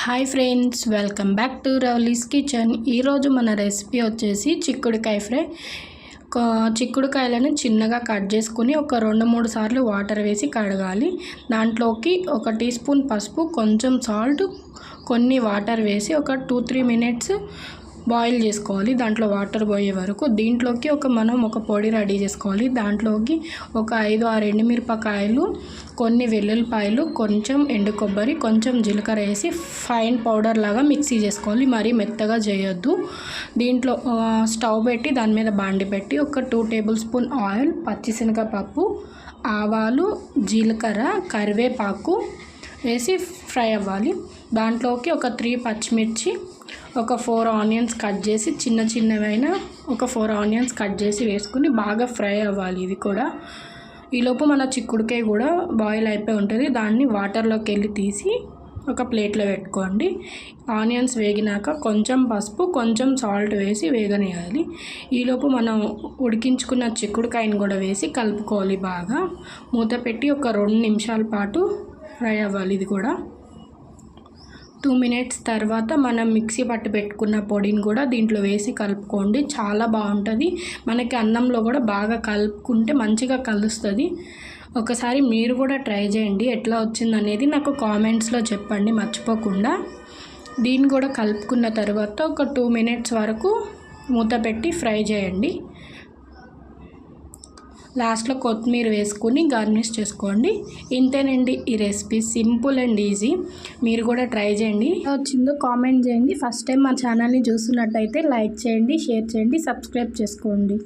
Hi friends welcome back to Ravali's kitchen. ఈరోజు మన recipe వచ్చేసి చిక్కుడుకాయ ఫ్రై. చిక్కుడుకాయలను చిన్నగా కట్ చేసుకుని ఒక రెండు మూడు సార్లు వాటర్ వేసి కడగాలి. దాంట్లోకి ఒక టీ స్పూన్ పసుపు కొంచెం సాల్ట్ కొన్ని వాటర్ వేసి ఒక టూ త్రీ మినిట్స్ బాయిల్ చేసుకోవాలి. దాంట్లో వాటర్ పోయే వరకు దీంట్లోకి ఒక మనం ఒక పొడి రెడీ చేసుకోవాలి. దాంట్లోకి ఒక ఐదు ఆరు ఎండుమిరపకాయలు కొన్ని వెల్లుల్లిపాయలు కొంచెం ఎండు కొబ్బరి కొంచెం జీలకర్ర వేసి ఫైన్ పౌడర్ లాగా మిక్సీ చేసుకోవాలి. మరీ మెత్తగా చేయొద్దు. దీంట్లో స్టవ్ పెట్టి దాని మీద బాండి పెట్టి ఒక టూ టేబుల్ స్పూన్ ఆయిల్ పచ్చిశనగపప్పు ఆవాలు జీలకర్ర కరివేపాకు వేసి ఫ్రై అవ్వాలి. దాంట్లోకి ఒక త్రీ పచ్చిమిర్చి ఒక ఫోర్ ఆనియన్స్ కట్ చేసి చిన్న చిన్నవైన ఒక ఫోర్ ఆనియన్స్ కట్ చేసి వేసుకుని బాగా ఫ్రై అవ్వాలి ఇవి కూడా. ఈలోపు మన చిక్కుడుకాయ కూడా బాయిల్ అయిపోయి ఉంటుంది. దాన్ని వాటర్లోకి వెళ్ళి తీసి ఒక ప్లేట్లో పెట్టుకోండి. ఆనియన్స్ వేగినాక కొంచెం పసుపు కొంచెం సాల్ట్ వేసి వేగనేయాలి ఈలోపు మనం ఉడికించుకున్న చిక్కుడుకాయని కూడా వేసి కలుపుకోవాలి బాగా. మూత పెట్టి ఒక రెండు నిమిషాల పాటు ఫ్రై అవ్వాలి ఇది కూడా. టూ మినిట్స్ తర్వాత మనం మిక్సీ పట్టు పెట్టుకున్న పొడిని కూడా దీంట్లో వేసి కలుపుకోండి. చాలా బాగుంటుంది. మనకి అన్నంలో కూడా బాగా కలుపుకుంటే మంచిగా కలుస్తుంది. ఒకసారి మీరు కూడా ట్రై చేయండి. ఎట్లా వచ్చింది అనేది నాకు కామెంట్స్లో చెప్పండి. మర్చిపోకుండా. దీన్ని కూడా కలుపుకున్న తర్వాత ఒక టూ మినిట్స్ వరకు మూత పెట్టి ఫ్రై చేయండి. లాస్ట్లో కొత్తిమీర వేసుకుని గార్నిష్ చేసుకోండి. ఇంతేనండి ఈ రెసిపీ. Simple and easy. మీరు కూడా ట్రై చేయండి. వచ్చిందో కామెంట్ చేయండి. ఫస్ట్ టైం మా ఛానల్ని చూస్తున్నట్టయితే లైక్ చేయండి షేర్ చేయండి సబ్స్క్రైబ్ చేసుకోండి.